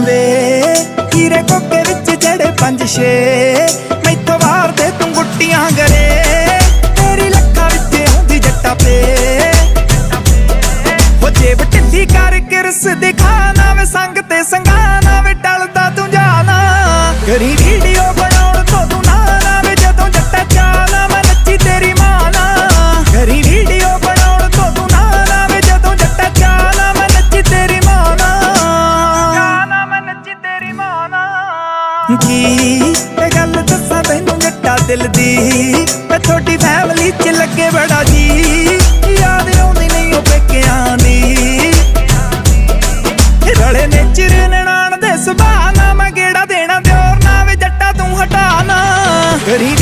ਵੇ ਹੀਰੇ ਕੋਕੇ ਵਿੱਚ ਜਿਹੜੇ ਪੰਜ ਛੇ, ਮੈਥੋਂ ਵਾਰ ਦੇ ਤੂੰ ਗੁੱਟੀਆਂ ਗਰੇ। ਤੇਰੀ ਲੱਖਾਂ ਵਿੱਚ ਆਉਂਦੀ ਜੱਟਾ ਪੇ। ਹੋ ਜੇਬ ਢਿੱਲੀ ਕਰ ਕਿਰਸ ਦਿਖਾਣਾ ਵੇ ਸੰਗ ਤੇ ਸੰਗਾਣਾ ਵੇ ਟਲਦਾ ਤੂੰ ਜਾਣਾ। ਕਰੀ ਵੀਡੀਓ ਕੀ ਇਹ ਗੱਲ ਦੱਸਾਂ ਤੈਨੂੰ ਜੱਟਾ ਦਿਲ ਦੀ। ਮੈਂ ਤੁਹਾਡੀ ਫੈਮਿਲੀ ਚ ਲੱਗੇ ਬੜਾ ਜੀ। ਯਾਦ ਆਉਂਦੀ ਨਹੀਂ ਉਹ ਪੇਕਿਆਂ ਦੀ। ਰਲੇ ਨੇ ਚਿਰ ਨਨਾਣ ਦੇ ਸੁਭਾਅ ਨਾ ਮੈਂ ਗੇੜਾ ਦੇਣਾ, ਦਿਓਰ ਨਾ ਵੇ ਜੱਟਾ ਤੂੰ ਹਟਾਣਾ ਕਰੀ ਵੀਡੀਓ